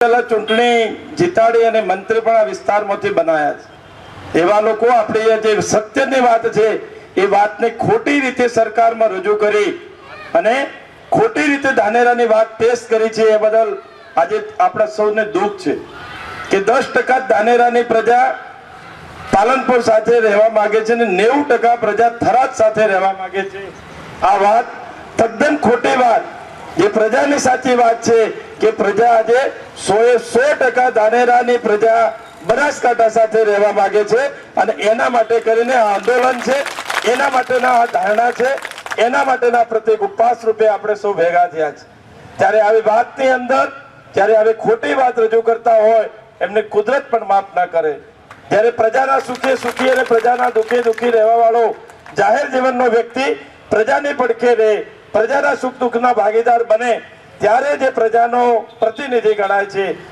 પહેલા ચૂંટણી જીતાડી અને મંત્રી પણ આ વિસ્તારમાંથી બનાયા છે. એવા લોકો આપણે જે સત્યની વાત છે, એ વાતને ખોટી રીતે સરકારમાં રજૂ કરી અને ખોટી રીતે ધાનેરાની વાત પેશ કરી છે એ બદલ આજે આપણા સૌને દુઃખ છે કે દસ ટકા ધાનેરાની પ્રજા પાલનપુર સાથે રહેવા માંગે છે અને નેવું ટકા પ્રજા થરાદ સાથે રહેવા માંગે છે. આ વાત તદ્દન ખોટી વાત. જે પ્રજાની સાચી વાત છે કે પ્રજા આજે સોએ સો ટકા ધાનેરાની પ્રજા બનાસકાંઠા સાથે રહેવા માંગે છે અને એના માટે કરીને આ આંદોલન છે, એના માટેના આ ધારણા છે, એના માટેના પ્રત્યેક ઉપવાસ રૂપે આપણે સૌ ભેગા થયા છે. ત્યારે આવી વાતની અંદર, જ્યારે આવી ખોટી વાત રજૂ કરતા હોય, એમને કુદરત પણ માફ ના કરે. જ્યારે પ્રજાના સુખે સુખી અને પ્રજાના દુઃખે દુઃખી રહેવા વાળો જાહેર જીવનનો વ્યક્તિ પ્રજાની પડખે રહે પ્રજાના સુખ દુઃખના ભાગીદાર બને ત્યારે જે પ્રજાનો પ્રતિનિધિ ગણાય છે.